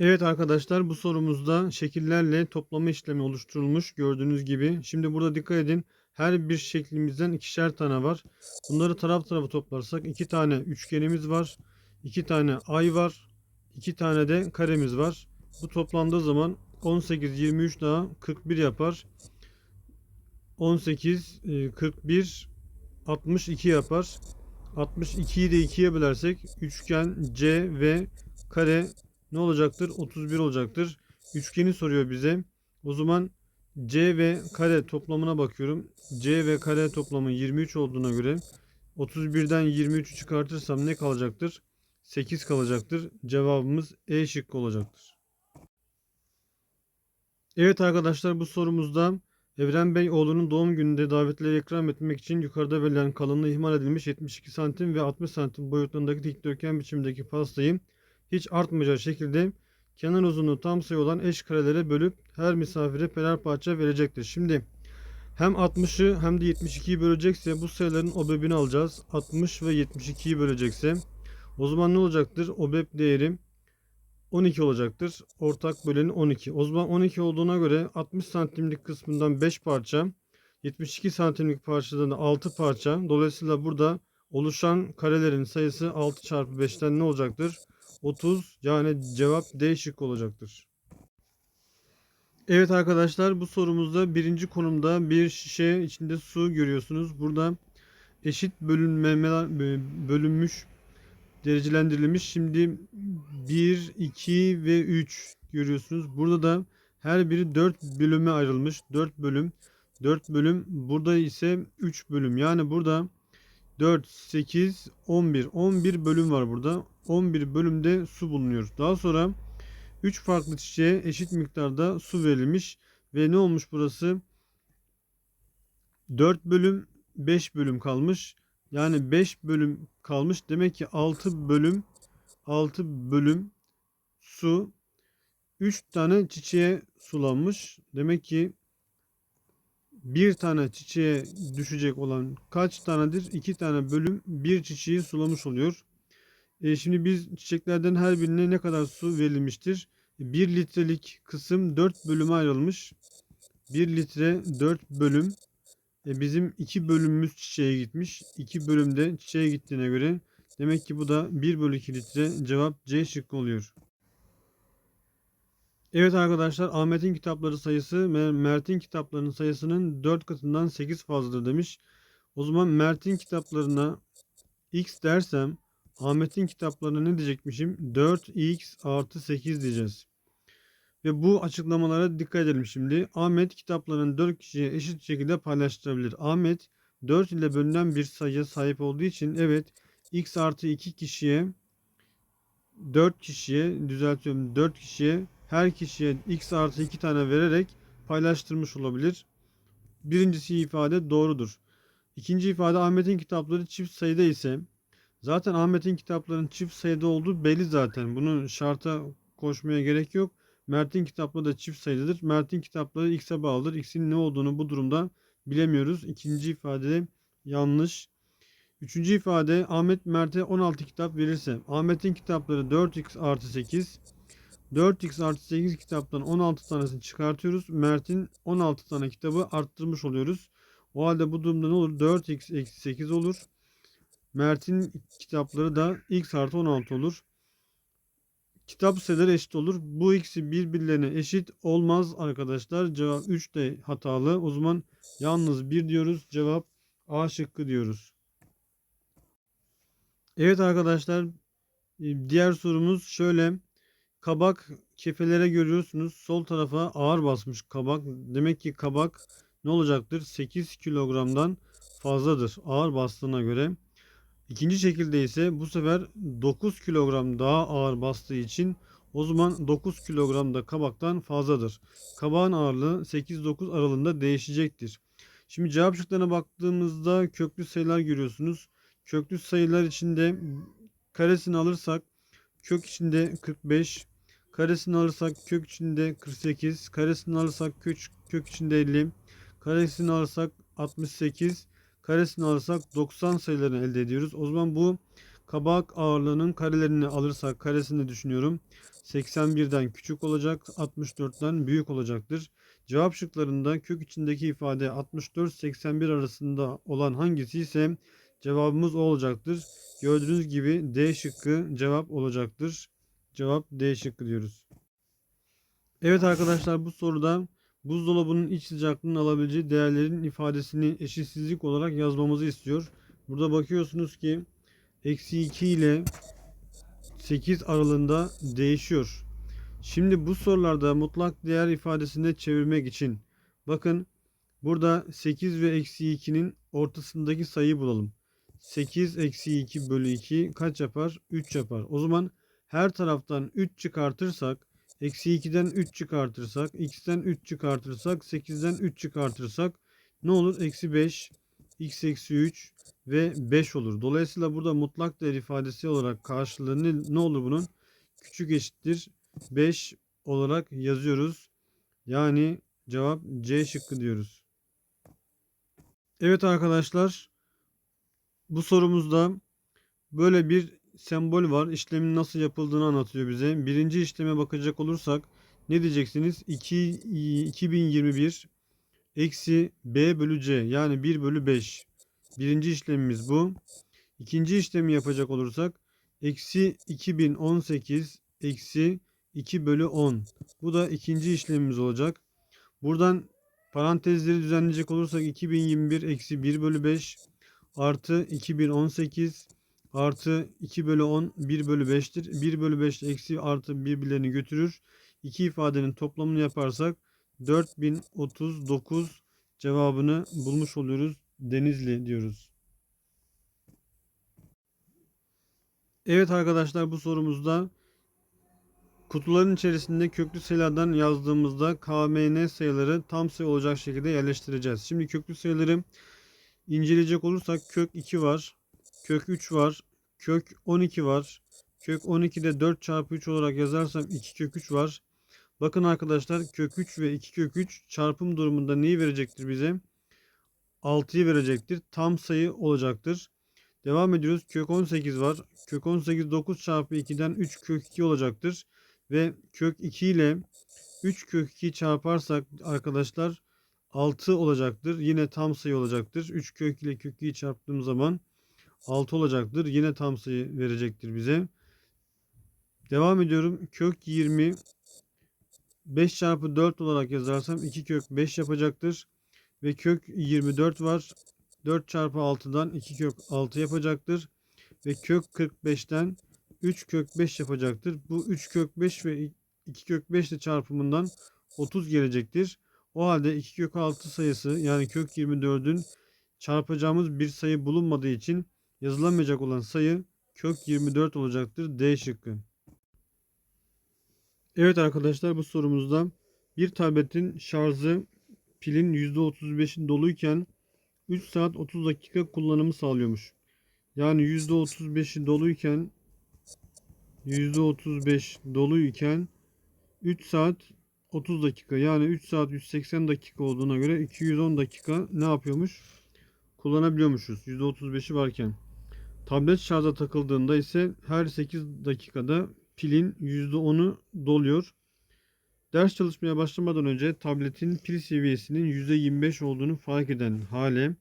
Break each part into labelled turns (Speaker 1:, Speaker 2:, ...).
Speaker 1: Evet arkadaşlar bu sorumuzda şekillerle toplama işlemi oluşturulmuş gördüğünüz gibi. Şimdi burada dikkat edin her bir şeklimizden ikişer tane var. Bunları taraf tarafa toplarsak iki tane üçgenimiz var. iki tane ay var. iki tane de karemiz var. Bu toplandığı zaman 18, 23 daha 41 yapar. 18, e, 41, 62 yapar. 62'yi de 2'ye bölersek üçgen C ve kare ne olacaktır? 31 olacaktır. Üçgeni soruyor bize. O zaman C ve kare toplamına bakıyorum. C ve kare toplamı 23 olduğuna göre 31'den 23'ü çıkartırsam ne kalacaktır? 8 kalacaktır. Cevabımız E şıkkı olacaktır. Evet arkadaşlar bu sorumuzda Evren Bey oğlunun doğum gününde davetlileri ikram etmek için yukarıda verilen kalınlığı ihmal edilmiş 72 santim ve 60 santim boyutlarındaki dikdörtgen biçimdeki pastayı hiç artmayacak şekilde kenar uzunluğu tam sayı olan eş karelere bölüp her misafire birer parça verecektir. Şimdi hem 60'ı hem de 72'yi bölecekse bu sayıların OBEB'ini alacağız. 60 ve 72'yi bölecekse o zaman ne olacaktır? OBEB değeri 12 olacaktır. Ortak böleni 12. O zaman 12 olduğuna göre 60 santimlik kısmından 5 parça, 72 santimlik parçadan da 6 parça. Dolayısıyla burada oluşan karelerin sayısı 6 çarpı 5'ten ne olacaktır? 30 yani cevap D şık olacaktır. Evet arkadaşlar bu sorumuzda birinci konumda bir şişe içinde su görüyorsunuz. Burada eşit bölünmeler bölünmüş derecelendirilmiş. Şimdi 1, 2 ve 3 görüyorsunuz. Burada da her biri 4 bölüme ayrılmış. 4 bölüm. 4 bölüm. Burada ise 3 bölüm. Yani burada 4, 8, 11. 11 bölüm var burada. 11 bölümde su bulunuyor. Daha sonra 3 farklı çiçeğe eşit miktarda su verilmiş. Ve ne olmuş burası? 4 bölüm 5 bölüm kalmış. Yani 5 bölüm kalmış. Demek ki 6 bölüm 6 bölüm su 3 tane çiçeğe sulanmış. Demek ki bir tane çiçeğe düşecek olan kaç tanedir? 2 tane bölüm bir çiçeği sulamış oluyor. E şimdi biz çiçeklerden her birine ne kadar su verilmiştir? 1 litrelik kısım 4 bölüme ayrılmış. 1 litre 4 bölüm. E bizim 2 bölümümüz çiçeğe gitmiş. 2 bölümde çiçeğe gittiğine göre demek ki bu da 1 bölü 2 litre cevap C şıkkı oluyor. Evet arkadaşlar Ahmet'in kitapları sayısı Mert'in kitaplarının sayısının 4 katından 8 fazladır demiş. O zaman Mert'in kitaplarına x dersem Ahmet'in kitaplarına ne diyecekmişim? 4x artı 8 diyeceğiz. Ve bu açıklamalara dikkat edelim şimdi. Ahmet kitaplarını 4 kişiye eşit şekilde paylaştırabilir. Ahmet 4 ile bölünen bir sayıya sahip olduğu için evet x artı 2 kişiye 4 kişiye düzeltiyorum 4 kişiye her kişiye x artı 2 tane vererek paylaştırmış olabilir. Birincisi ifade doğrudur. İkinci ifade Ahmet'in kitapları çift sayıda ise zaten Ahmet'in kitaplarının çift sayıda olduğu belli zaten. Bunun şarta koşmaya gerek yok. Mert'in kitapları da çift sayıdadır. Mert'in kitapları x'e bağlıdır. X'in ne olduğunu bu durumda bilemiyoruz. İkinci ifade yanlış. Üçüncü ifade Ahmet Mert'e 16 kitap verirse Ahmet'in kitapları 4x artı 8 4x artı 8 kitaptan 16 tanesini çıkartıyoruz. Mert'in 16 tane kitabı arttırmış oluyoruz. O halde bu durumda ne olur? 4x eksi 8 olur. Mert'in kitapları da x artı 16 olur. Kitap sayıları eşit olur. Bu ikisi birbirlerine eşit olmaz arkadaşlar. Cevap 3 de hatalı. O zaman yalnız 1 diyoruz. Cevap A şıkkı diyoruz. Evet arkadaşlar diğer sorumuz şöyle. Kabak kefelere görüyorsunuz. Sol tarafa ağır basmış kabak. Demek ki kabak ne olacaktır? 8 kilogramdan fazladır ağır bastığına göre. İkinci şekilde ise bu sefer 9 kilogram daha ağır bastığı için o zaman 9 kilogram da kabaktan fazladır. Kabağın ağırlığı 8-9 aralığında değişecektir. Şimdi cevap şıklarına baktığımızda köklü sayılar görüyorsunuz. Köklü sayılar içinde karesini alırsak kök içinde 45, karesini alırsak kök içinde 48, karesini alırsak kök, kök içinde 50, karesini alırsak 68, karesini alırsak 90 sayılarını elde ediyoruz. O zaman bu Kabak ağırlığının karelerini alırsak karesini düşünüyorum. 81'den küçük olacak, 64'ten büyük olacaktır. Cevap şıklarında kök içindeki ifade 64-81 arasında olan hangisi ise cevabımız o olacaktır. Gördüğünüz gibi D şıkkı cevap olacaktır. Cevap D şıkkı diyoruz. Evet arkadaşlar bu soruda buzdolabının iç sıcaklığının alabileceği değerlerin ifadesini eşitsizlik olarak yazmamızı istiyor. Burada bakıyorsunuz ki eksi 2 ile 8 aralığında değişiyor. Şimdi bu sorularda mutlak değer ifadesine çevirmek için bakın burada 8 ve eksi 2'nin ortasındaki sayıyı bulalım. 8 eksi 2 bölü 2 kaç yapar? 3 yapar. O zaman her taraftan 3 çıkartırsak eksi 2'den 3 çıkartırsak x'ten 3 çıkartırsak 8'den 3 çıkartırsak ne olur? Eksi 5 x eksi 3 ve 5 olur. Dolayısıyla burada mutlak değer ifadesi olarak karşılığı ne, ne olur bunun? Küçük eşittir 5 olarak yazıyoruz. Yani cevap C şıkkı diyoruz. Evet arkadaşlar bu sorumuzda böyle bir sembol var. İşlemin nasıl yapıldığını anlatıyor bize. Birinci işleme bakacak olursak ne diyeceksiniz? 2, 2021 eksi B bölü C yani 1 bölü 5. Birinci işlemimiz bu. İkinci işlemi yapacak olursak eksi 2018 eksi 2 bölü 10. Bu da ikinci işlemimiz olacak. Buradan parantezleri düzenleyecek olursak 2021 eksi 1 bölü 5 artı 2018 artı 2 bölü 10 1 bölü 5'tir. 1 bölü 5 eksi artı birbirlerini götürür. İki ifadenin toplamını yaparsak 4039 cevabını bulmuş oluyoruz. Denizli diyoruz. Evet arkadaşlar bu sorumuzda kutuların içerisinde köklü sayılardan yazdığımızda KMN sayıları tam sayı olacak şekilde yerleştireceğiz. Şimdi köklü sayıları inceleyecek olursak kök 2 var, kök 3 var, kök 12 var. Kök 12'de 4 çarpı 3 olarak yazarsam 2 kök 3 var. Bakın arkadaşlar kök 3 ve 2 kök 3 çarpım durumunda neyi verecektir bize? 6'yı verecektir. Tam sayı olacaktır. Devam ediyoruz. Kök 18 var. Kök 18 9 çarpı 2'den 3 kök 2 olacaktır. Ve kök 2 ile 3 kök 2 çarparsak arkadaşlar 6 olacaktır. Yine tam sayı olacaktır. 3 kök ile kök 2'yi çarptığım zaman 6 olacaktır. Yine tam sayı verecektir bize. Devam ediyorum. Kök 20 5 çarpı 4 olarak yazarsam 2 kök 5 yapacaktır. Ve kök 24 var. 4 çarpı 6'dan 2 kök 6 yapacaktır. Ve kök 45'ten 3 kök 5 yapacaktır. Bu 3 kök 5 ve 2 kök 5 ile çarpımından 30 gelecektir. O halde 2 kök 6 sayısı yani kök 24'ün çarpacağımız bir sayı bulunmadığı için yazılamayacak olan sayı kök 24 olacaktır. D şıkkı. Evet arkadaşlar bu sorumuzda bir tabletin şarjı pilin %35'i doluyken 3 saat 30 dakika kullanımı sağlıyormuş. Yani %35'i doluyken %35 doluyken 3 saat 30 dakika yani 3 saat 180 dakika olduğuna göre 210 dakika ne yapıyormuş? Kullanabiliyormuşuz %35'i varken. Tablet şarja takıldığında ise her 8 dakikada pilin %10'u doluyor. Ders çalışmaya başlamadan önce tabletin pil seviyesinin %25 olduğunu fark eden hale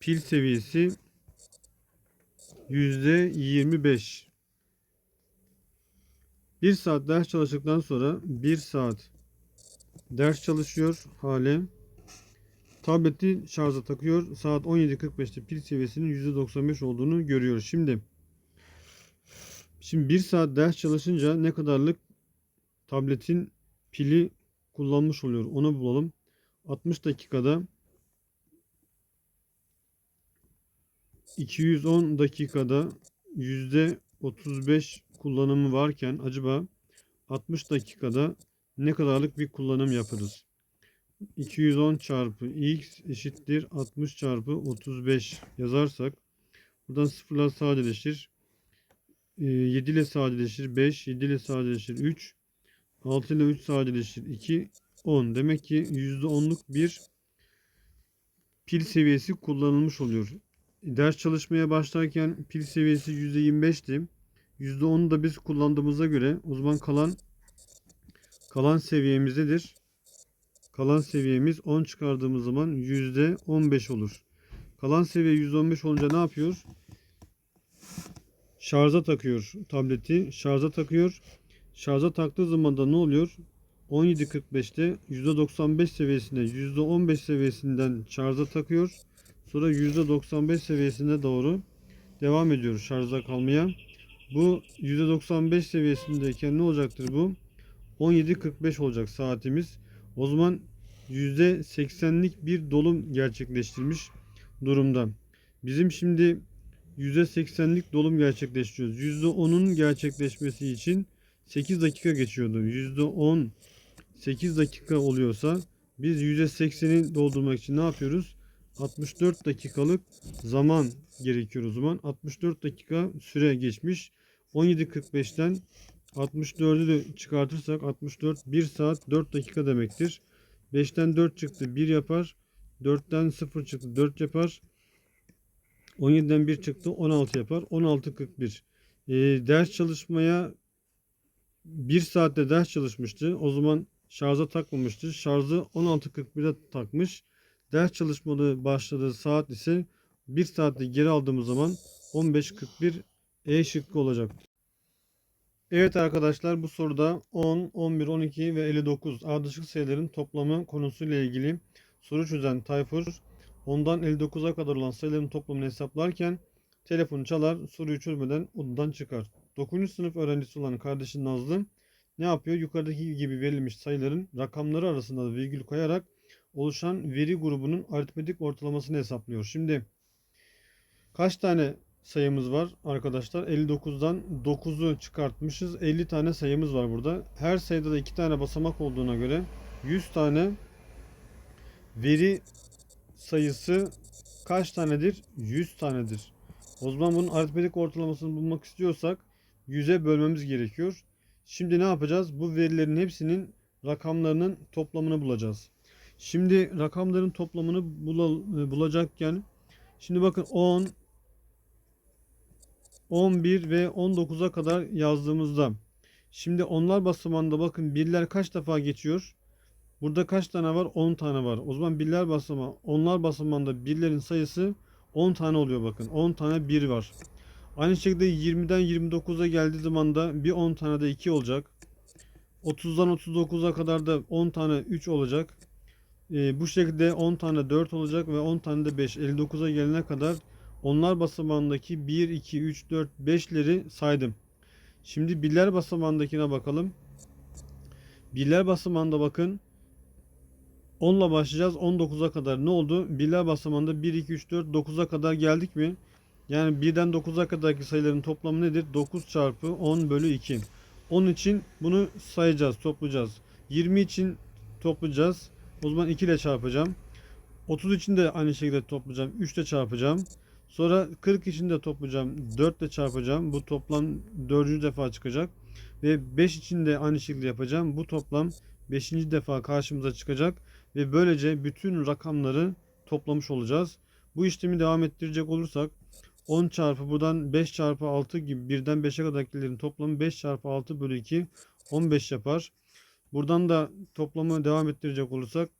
Speaker 1: pil seviyesi %25. 1 saat ders çalıştıktan sonra 1 saat ders çalışıyor hale. Tableti şarja takıyor. Saat 17.45'te pil seviyesinin %95 olduğunu görüyor. Şimdi Şimdi 1 saat ders çalışınca ne kadarlık tabletin pili kullanmış oluyor. Onu bulalım. 60 dakikada 210 dakikada %35 kullanımı varken acaba 60 dakikada ne kadarlık bir kullanım yaparız? 210 çarpı x eşittir 60 çarpı 35 yazarsak buradan sıfırlar sadeleşir. 7 ile sadeleşir 5, 7 ile sadeleşir 3, 6 ile 3 sadeleşir 2, 10. Demek ki %10'luk bir pil seviyesi kullanılmış oluyor. ders çalışmaya başlarken pil seviyesi %25'ti. %10'u da biz kullandığımıza göre o zaman kalan kalan seviyemizdedir. Kalan seviyemiz 10 çıkardığımız zaman %15 olur. Kalan seviye %15 olunca ne yapıyor? Şarja takıyor tableti. Şarja takıyor. Şarja taktığı zaman da ne oluyor? 17.45'te %95 seviyesine %15 seviyesinden şarja takıyor. Sonra %95 seviyesine doğru devam ediyor şarjda kalmaya. Bu %95 seviyesindeyken ne olacaktır bu? 17.45 olacak saatimiz. O zaman %80'lik bir dolum gerçekleştirmiş durumda. Bizim şimdi %80'lik dolum gerçekleştiriyoruz. %10'un gerçekleşmesi için 8 dakika geçiyordu. %10 8 dakika oluyorsa biz %80'i doldurmak için ne yapıyoruz? 64 dakikalık zaman gerekiyor o zaman. 64 dakika süre geçmiş. 17.45'ten 64'ü de çıkartırsak 64 1 saat 4 dakika demektir. 5'ten 4 çıktı 1 yapar. 4'ten 0 çıktı 4 yapar. 17'den 1 çıktı 16 yapar. 16.41. Ee, ders çalışmaya 1 saatte ders çalışmıştı. O zaman şarja takmamıştı. Şarjı 16.41'e takmış. Ders çalışmadığı başladığı saat ise 1 saatte geri aldığımız zaman 15.41 E şıkkı olacak. Evet arkadaşlar bu soruda 10, 11, 12 ve 59 ardışık sayıların toplamı konusuyla ilgili soru çözen Tayfur 10'dan 59'a kadar olan sayıların toplamını hesaplarken telefonu çalar soruyu çözmeden odadan çıkar. 9. sınıf öğrencisi olan kardeşi Nazlı ne yapıyor? Yukarıdaki gibi verilmiş sayıların rakamları arasında da virgül koyarak oluşan veri grubunun aritmetik ortalamasını hesaplıyor. Şimdi kaç tane sayımız var arkadaşlar? 59'dan 9'u çıkartmışız. 50 tane sayımız var burada. Her sayıda da 2 tane basamak olduğuna göre 100 tane veri sayısı kaç tanedir? 100 tanedir. O zaman bunun aritmetik ortalamasını bulmak istiyorsak 100'e bölmemiz gerekiyor. Şimdi ne yapacağız? Bu verilerin hepsinin rakamlarının toplamını bulacağız. Şimdi rakamların toplamını bula- bulacakken şimdi bakın 10 11 ve 19'a kadar yazdığımızda şimdi onlar basamağında bakın birler kaç defa geçiyor? Burada kaç tane var? 10 tane var. O zaman birler basamağı, onlar basamağında birlerin sayısı 10 tane oluyor bakın. 10 tane 1 var. Aynı şekilde 20'den 29'a geldiği zaman da bir 10 tane de 2 olacak. 30'dan 39'a kadar da 10 tane 3 olacak. Ee, bu şekilde 10 tane 4 olacak ve 10 tane de 5. 59'a gelene kadar onlar basamağındaki 1, 2, 3, 4, 5'leri saydım. Şimdi birler basamağındakine bakalım. Birler basamağında bakın 10 ile başlayacağız 19'a kadar. Ne oldu? Birler basamağında 1, 2, 3, 4, 9'a kadar geldik mi? Yani 1'den 9'a kadarki sayıların toplamı nedir? 9 çarpı 10 bölü 2. 10 için bunu sayacağız, toplayacağız. 20 için toplayacağız. O zaman 2 ile çarpacağım. 30 için de aynı şekilde toplayacağım. 3 ile çarpacağım. Sonra 40 için de toplayacağım. 4 ile çarpacağım. Bu toplam 4. defa çıkacak. Ve 5 için de aynı şekilde yapacağım. Bu toplam 5. defa karşımıza çıkacak. Ve böylece bütün rakamları toplamış olacağız. Bu işlemi devam ettirecek olursak 10 çarpı buradan 5 çarpı 6 gibi birden 5'e kadarkilerin toplamı 5 çarpı 6 bölü 2 15 yapar. Buradan da toplamı devam ettirecek olursak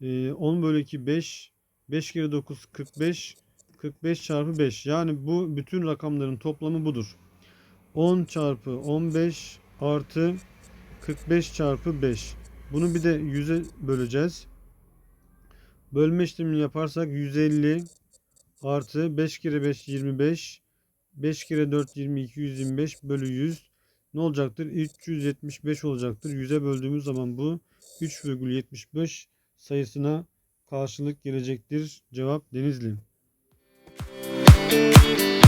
Speaker 1: e, 10 bölü 2 5 5 kere 9 45 45 çarpı 5 yani bu bütün rakamların toplamı budur. 10 çarpı 15 artı 45 çarpı 5 bunu bir de 100'e böleceğiz. Bölme işlemini yaparsak 150 artı 5 kere 5 25 5 kere 4 22 125 bölü 100 ne olacaktır? 375 olacaktır. 100'e böldüğümüz zaman bu 3,75 sayısına karşılık gelecektir. Cevap Denizli. Thank you.